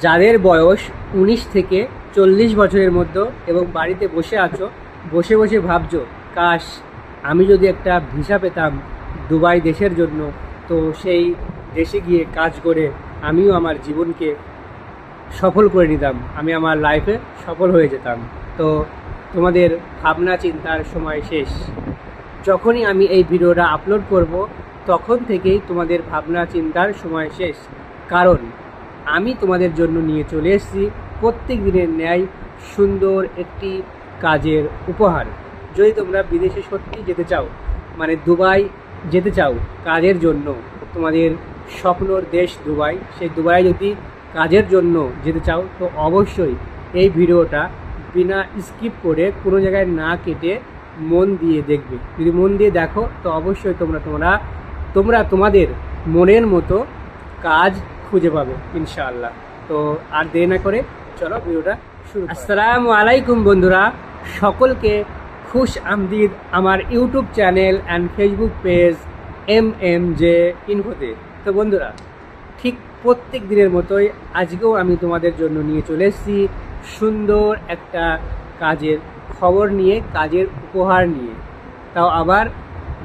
যাদের বয়স উনিশ থেকে চল্লিশ বছরের মধ্যে এবং বাড়িতে বসে আছো, বসে বসে ভাবছ, কাশ, আমি যদি একটা ভিসা পেতাম দুবাই দেশের জন্য, তো সেই দেশে গিয়ে কাজ করে আমিও আমার জীবনকে সফল করে নিতাম, আমি আমার লাইফে সফল হয়ে যেতাম। তো তোমাদের ভাবনা চিন্তার সময় শেষ। যখনই আমি এই ভিডিওটা আপলোড করব, তখন থেকেই তোমাদের ভাবনা চিন্তার সময় শেষ। কারণ আমি তোমাদের জন্য নিয়ে চলে এসেছি। প্রত্যেক দিনের ন্যায় সুন্দর একটি কাজের উপহার। যদি তোমরা বিদেশে সত্যি যেতে চাও মানে দুবাই যেতে চাও কাজের জন্য, তোমাদের স্বপ্নর দেশ দুবাই, সেই দুবাই যদি কাজের জন্য যেতে চাও, তো অবশ্যই এই ভিডিওটা বিনা স্কিপ করে কোনো জায়গায় না কেটে মন দিয়ে দেখবে। যদি মন দিয়ে দেখো, তো অবশ্যই তোমরা তোমরা তোমরা তোমাদের মনের মতো কাজ খুঁজে পাবে, ইনশাআল্লাহ। তো আর দেরি না করে চলো ভিডিওটা শুরু আসসালামু আলাইকুম বন্ধুরা, সকলকে খুশ আমদিদ আমার YouTube channel and Facebook page M M J ইনফোতে তো বন্ধুরা, ঠিক প্রত্যেক দিনের মতোই আজকেও আমি তোমাদের জন্য নিয়ে চলে এসেছি সুন্দর একটা কাজের খবর নিয়ে, কাজের উপহার নিয়ে। তাও আবার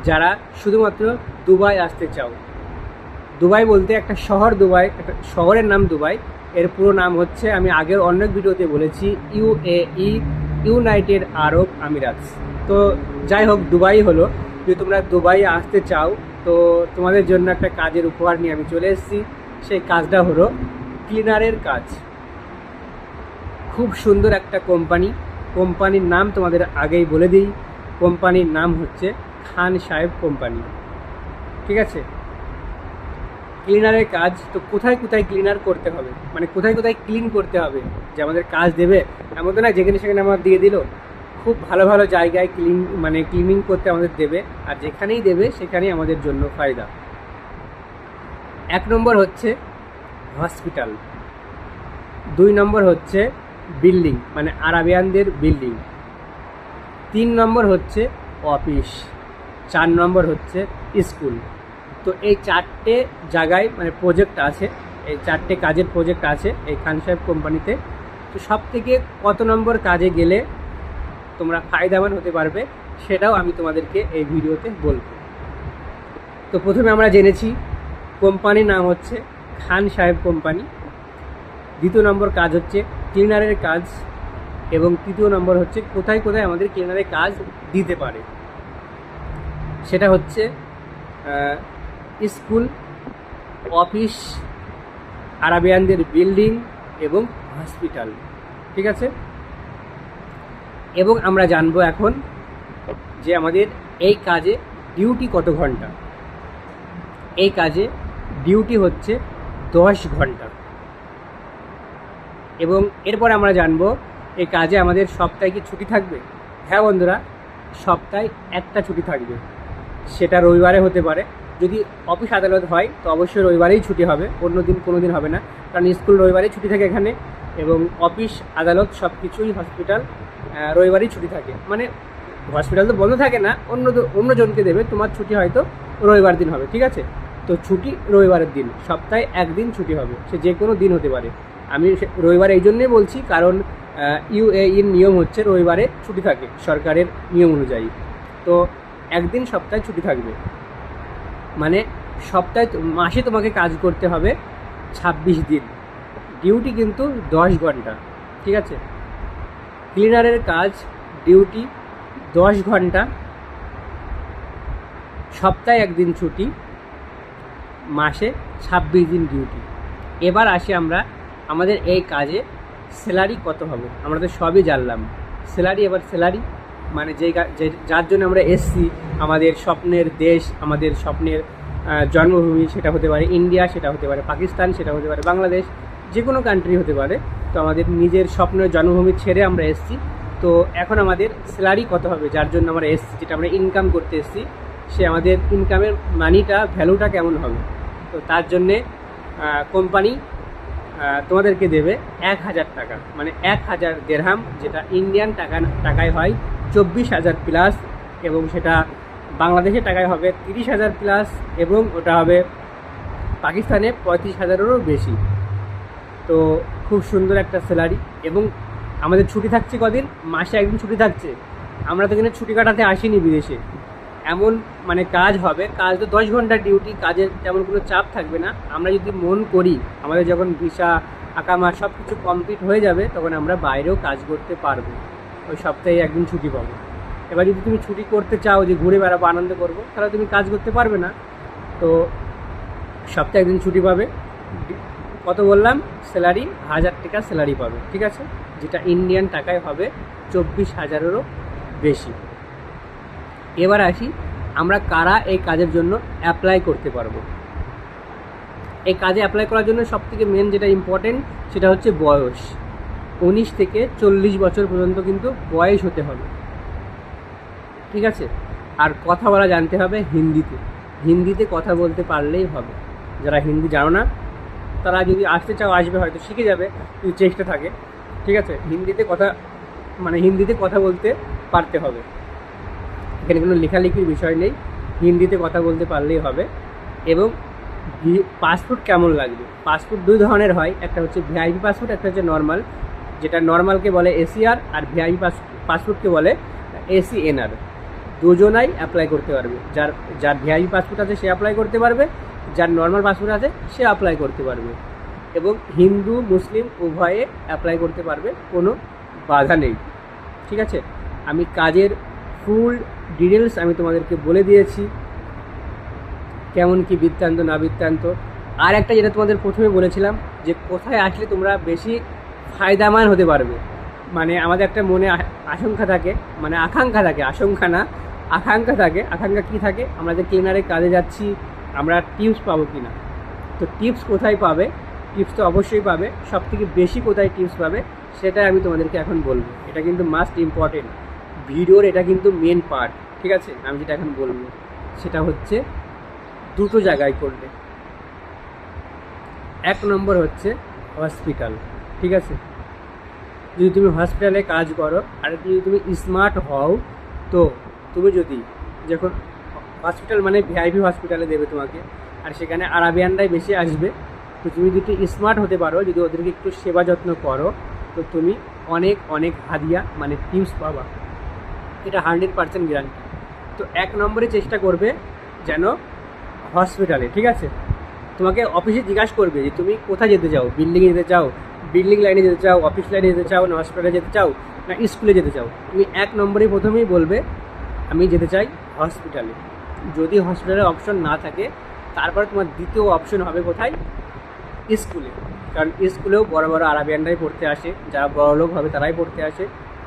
যারা শুধুমাত্র দুবাই আসতে চাও দুবাই বলতে একটা শহর দুবাই, একটা শহরের নাম দুবাই। এর পুরো নাম হচ্ছে, আমি আগের অনেক ভিডিওতে বলেছি ইউএই ইউনাইটেড আরব আমিরাতস। তো যাই হোক, দুবাই হলো। যদি তোমরা দুবাই আসতে চাও, তো তোমাদের জন্য একটা কাজের উপহার নিয়ে আমি চলে এসেছি। সেই কাজটা হলো ক্লিনারের কাজ। খুব সুন্দর একটা কোম্পানি। কোম্পানির নাম তোমাদের আগেই বলে দিই। কোম্পানির নাম হচ্ছে খান সাহেব কোম্পানি। ঠিক আছে? ক্লিনারের কাজ, তো কোথায় কোথায় ক্লিনার করতে হবে? মানে কোথায় কোথায় ক্লিন করতে হবে? যে আমাদের কাজ দেবে, এমন তো না যেখানে সেখানে আমার দিয়ে দিল। খুব ভালো ভালো জায়গায় ক্লিন মানে ক্লিনিং করতে আমাদের দেবে, আর যেখানেই দেবে, সেখানেই আমাদের জন্য ফায়দা। এক নম্বর হচ্ছে হসপিটাল দুই নম্বর হচ্ছে বিল্ডিং মানে আরাবিয়ানদের বিল্ডিং তিন নম্বর হচ্ছে অফিস চার নম্বর হচ্ছে স্কুল তো এই চারটে জায়গায় মানে প্রজেক্ট আছে, এই চারটে কাজের প্রজেক্ট আছে এই খান সাহেব কোম্পানিতে। তো সব থেকে কত নম্বর কাজে গেলে তোমরা ফায়দাবান হতে পারবে সেটাও আমি তোমাদেরকে এই ভিডিওতে বলব। তো প্রথমে আমরা জেনেছি কোম্পানির নাম হচ্ছে খান সাহেব কোম্পানি। দ্বিতীয় নম্বর কাজ হচ্ছে ক্লিনারের কাজ এবং তৃতীয় নম্বর হচ্ছে কোথায় কোথায় আমাদের ক্লিনারের কাজ দিতে পারে। সেটা হচ্ছে স্কুল, অফিস, আরাবিয়ানদের বিল্ডিং এবং হসপিটাল, ঠিক আছে? এবং আমরা জানব এখন যে আমাদের এই কাজে ডিউটি কত ঘণ্টা? এই কাজে ডিউটি হচ্ছে দশ ঘণ্টা। এবং এরপর আমরা জানব এই কাজে আমাদের সপ্তাহে কি ছুটি থাকবে? হ্যাঁ বন্ধুরা, সপ্তাহে একটা ছুটি থাকবে। সেটা রবিবারে হতে পারে যদি অফিস আদালত হয়, তো অবশ্যই রবিবারেই ছুটি হবে। অন্য দিন কোনো দিন হবে না। কারণ স্কুল রবিবারেই ছুটি থাকে এখানে এবং অফিস আদালত সব কিছুই হসপিটাল রবিবারেই ছুটি থাকে। মানে হসপিটাল তো বন্ধ থাকে না, অন্য দ- অন্য জনকে দেবে, তোমার ছুটি হয়তো রবিবার দিন হবে, ঠিক আছে? তো ছুটি রবিবারের দিন, সপ্তাহে একদিন ছুটি হবে, সে যে কোনো দিন হতে পারে। আমি রবিবার এই জন্যই বলছি, কারণ ইউএইর নিয়ম হচ্ছে রবিবারে ছুটি থাকে, সরকারের নিয়ম অনুযায়ী। তো একদিন সপ্তাহে ছুটি থাকবে। মানে সপ্তাহে মাসে তোমাকে কাজ করতে হবে ছাব্বিশ দিন। ডিউটি কিন্তু দশ ঘণ্টা, ঠিক আছে? ক্লিনারের কাজ ডিউটি দশ ঘণ্টা, সপ্তাহে একদিন ছুটি, মাসে ছাব্বিশ দিন ডিউটি। এবার আসি আমরা, আমাদের এই কাজে স্যালারি কত হবে? আমরা তো সবই জানলাম। স্যালারি, এবার স্যালারি? মানে যেই যে- যার জন্য আমরা এসছি, আমাদের স্বপ্নের দেশ, আমাদের স্বপ্নের জন্মভূমি সেটা হতে পারে ইন্ডিয়া, সেটা হতে পারে পাকিস্তান, সেটা হতে পারে বাংলাদেশ যে কোনো কান্ট্রি হতে পারে। তো আমাদের নিজের স্বপ্নের জন্মভূমি ছেড়ে আমরা এসছি। তো এখন আমাদের স্যালারি কত হবে? যার জন্য আমরা এসছি, যেটা আমরা ইনকাম করতে এসছি, সে আমাদের ইনকামের মানিটা ভ্যালুটা কেমন হবে? তো তার জন্যে কোম্পানি তোমাদেরকে দেবে এক হাজার টাকা। মানে এক হাজার দেড়হাম যেটা ইন্ডিয়ান টাকা টাকায় হয় চব্বিশ হাজার প্লাস এবং সেটা বাংলাদেশের টাকায় হবে তিরিশ হাজার প্লাস এবং ওটা হবে পাকিস্তানে পঁয়ত্রিশ হাজারেরও বেশি। তো খুব সুন্দর একটা স্যালারি এবং আমাদের ছুটি থাকছে কদিন? মাসে একদিন ছুটি থাকছে। আমরা তো এখানে ছুটি কাটাতে আসিনি বিদেশে। এমন মানে কাজ হবে, কাজ তো দশ ঘণ্টার ডিউটি কাজের তেমন কোনো চাপ থাকবে না। আমরা যদি মন করি, আমাদের যখন ভিসা আকামা সব কিছু কমপ্লিট হয়ে যাবে, তখন আমরা বাইরেও কাজ করতে পারব। ওই সপ্তাহে একদিন ছুটি পাবো। এবার যদি তুমি ছুটি করতে চাও যে ঘুরে বেড়াবো, আনন্দ করব, তাহলে তুমি কাজ করতে পারবে না। তো সপ্তাহে একদিন ছুটি পাবে। কত বললাম? স্যালারি, হাজার টাকা স্যালারি পাবে, ঠিক আছে? যেটা ইন্ডিয়ান টাকায় হবে চব্বিশ হাজারেরও বেশি। এবার আসি, আমরা কারা এই কাজের জন্য অ্যাপ্লাই করতে পারব? এই কাজে অ্যাপ্লাই করার জন্য সবথেকে মেন যেটা ইম্পর্টেন্ট সেটা হচ্ছে বয়স। উনিশ থেকে চল্লিশ বছর পর্যন্ত কিন্তু বয়স হতে হবে। ঠিক আছে? আর কথা বলা জানতে হবে হিন্দিতে। হিন্দিতে কথা বলতে পারলেই হবে। যারা হিন্দি জানো না, তারা যদি আসতে চাও, আসবে হয়তো, শিখে যাবে, যদি চেষ্টা থাকে। ঠিক আছে? হিন্দিতে কথা মানে হিন্দিতে কথা বলতে পারতে হবে। এখানে কোনো লেখালেখির বিষয় নেই। হিন্দিতে কথা বলতে পারলেই হবে। এবং পাসপোর্ট কেমন লাগবে? পাসপোর্ট দুই ধরনের হয়। একটা হচ্ছে ভিআইপি পাসপোর্ট, একটা হচ্ছে নর্মাল। যেটা নর্মালকে বলে এসিআর আর ভিআইপি পাসপোর্টকে বলে এসি এসিএনআর দুজনাই অ্যাপ্লাই করতে পারবে। যার যার ভিআইপি পাসপোর্ট আছে, সে অ্যাপ্লাই করতে পারবে। যার নর্মাল পাসপোর্ট আছে, সে অ্যাপ্লাই করতে পারবে। এবং হিন্দু, মুসলিম উভয়ে অ্যাপ্লাই করতে পারবে, কোনো বাধা নেই। ঠিক আছে? আমি কাজের ফুল ডিটেলস আমি তোমাদেরকে বলে দিয়েছি। কেমন কি বৃত্তান্ত, না বৃত্তান্ত। আর একটা যেটা তোমাদের প্রথমে বলেছিলাম, যে কোথায় আসলে তোমরা বেশি ফায়দামান হতে পারবে। মানে আমাদের একটা মনে আশঙ্কা থাকে মানে আকাঙ্ক্ষা থাকে, আশঙ্কা না, আকাঙ্ক্ষা থাকে, আকাঙ্ক্ষা কী থাকে? আমরা যে ক্লিনারে কাজে যাচ্ছি, আমরা টিপস পাবো কি না তো টিপস কোথায় পাবে? টিপস তো অবশ্যই পাবে সব থেকে বেশি কোথায় টিপস পাবে, সেটাই আমি তোমাদেরকে এখন বলব। এটা কিন্তু মাস্ট ইম্পর্টেন্ট ভিডিওর এটা কিন্তু মেন পার্ট ঠিক আছে? আমি যেটা এখন বলব, সেটা হচ্ছে দুটো জায়গায় করলে। এক নম্বর হচ্ছে হসপিটাল ঠিক আছে? যদি তুমি হসপিটালে কাজ করো, আর যদি তুমি স্মার্ট হও, তো তুমি যদি যখন হসপিটাল মানে ভিআইপি হসপিটালে দেবে তোমাকে, আর সেখানে আরাবিয়ানরাই বেশি আসবে, তো তুমি যদি স্মার্ট হতে পারো, যদি ওদেরকে একটু সেবা যত্ন করো, তো তুমি অনেক অনেক হাদিয়া মানে টিপস পাবা। এটা হান্ড্রেড পার্সেন্ট গ্যারান্টি তো এক নম্বরে চেষ্টা করবে যেন হসপিটালে ঠিক আছে? তোমাকে অফিসে জিজ্ঞাসা করবে যে তুমি কোথায় যেতে চাও? বিল্ডিংয়ে যেতে চাও? বিল্ডিং লাইনে যেতে চাও অফিস লাইনে যেতে চাও না হসপিটালে যেতে চাও, না স্কুলে যেতে চাও, তুমি এক নম্বরে প্রথমেই বলবে, আমি যেতে চাই হসপিটালে যদি হসপিটালের অপশন না থাকে, তারপরে তোমার দ্বিতীয় অপশন হবে কোথায়? স্কুলে কারণ স্কুলেও বড় বড় আরাবিয়ানরাই পড়তে আসে, যারা বড় লোক হবে তারাই পড়তে আসে।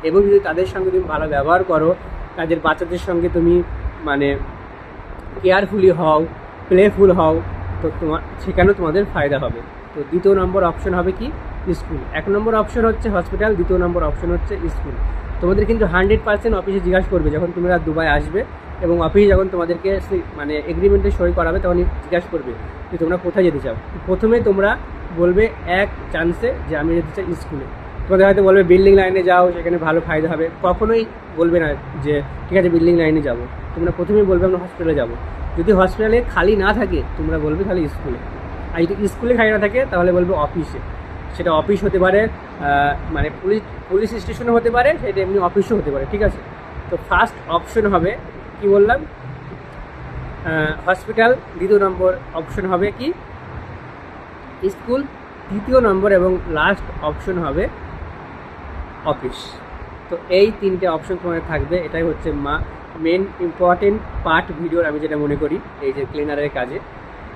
এবং যদি তাদের সঙ্গে তুমি ভালো ব্যবহার করো, তাদের বাচ্চাদের সঙ্গে তুমি মানে কেয়ারফুলি হও প্লেফুল হও, তো তোমার সেখানেও তোমাদের ফায়দা হবে। তো দ্বিতীয় নম্বর অপশন হবে কি? স্কুল। এক নম্বর অপশন হচ্ছে হসপিটাল, দ্বিতীয় নম্বর অপশন হচ্ছে স্কুল। তোমাদের কিন্তু হান্ড্রেড পার্সেন্ট অফিসে জিজ্ঞাসা করবে যখন তোমরা দুবাই আসবে এবং অফিস যখন তোমাদেরকে মানে এগ্রিমেন্টে সই করাবে তখন জিজ্ঞাসা করবে যে তোমরা কোথায় যেতে চাও। প্রথমে তোমরা বলবে এক চান্সে যে আমি যেতে চাই স্কুলে। তোমাদের হয়তো বলবে বিল্ডিং লাইনে যাও, সেখানে ভালো ফায়দা হবে। কখনোই বলবে না যে, ঠিক আছে বিল্ডিং লাইনে যাব। তোমরা প্রথমেই বলবে আমরা হসপিটালে যাব। যদি হসপিটালে খালি না থাকে, তোমরা বলবে তাহলে স্কুলে। আর যদি স্কুলে খালি না থাকে, তাহলে বলবে অফিসে। সেটা অফিস হতে পারে মানে পুলিশ পুলিশ স্টেশনও হতে পারে, সেটা এমনি অফিসও হতে পারে, ঠিক আছে? তো ফার্স্ট অপশন হবে, কি বললাম? হসপিটাল দ্বিতীয় নম্বর অপশন হবে কি? স্কুল, তৃতীয় নম্বর এবং লাস্ট অপশন হবে অফিস। তো এই তিনটে অপশন তোমার থাকবে, এটাই হচ্ছে মা মেন ইম্পর্টেন্ট পার্ট ভিডিওর আমি যেটা মনে করি, এই যে ক্লিনারের কাজে।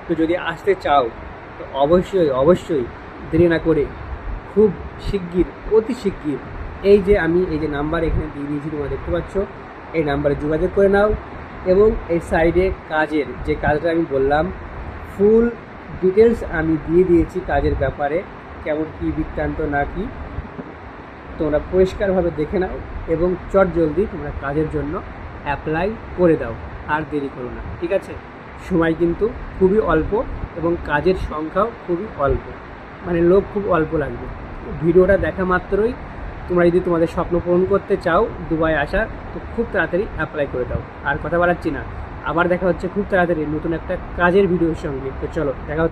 তো যদি আসতে চাও, তো অবশ্যই অবশ্যই দেরি না করে খুব শিগগির, অতি শিগগির এই যে আমি, এই যে নাম্বার এখানে দিয়ে দিয়েছি, তোমরা দেখতে পাচ্ছ, এই নাম্বারে যোগাযোগ করে নাও এবং এই সাইডে কাজের, যে কাজটা আমি বললাম ফুল ডিটেলস আমি দিয়ে দিয়েছি কাজের ব্যাপারে, কেমন কী বৃত্তান্ত না কি। তোমরা পরিষ্কারভাবে দেখে নাও এবং চট জলদি তোমরা কাজের জন্য অ্যাপ্লাই করে দাও, আর দেরি করো না, ঠিক আছে? সময় কিন্তু খুবই অল্প এবং কাজের সংখ্যাও খুবই অল্প। মানে লোক খুব অল্প লাগবে। ভিডিওটা দেখা মাত্রই। তোমরা যদি তোমাদের স্বপ্ন পূরণ করতে চাও দুবাই আসার তো খুব তাড়াতাড়ি অ্যাপ্লাই করে দাও। আর কথা বাড়াচ্ছি না। আবার দেখা হচ্ছে খুব তাড়াতাড়ি নতুন একটা কাজের ভিডিওর সঙ্গে। তো চলো, দেখা হচ্ছে।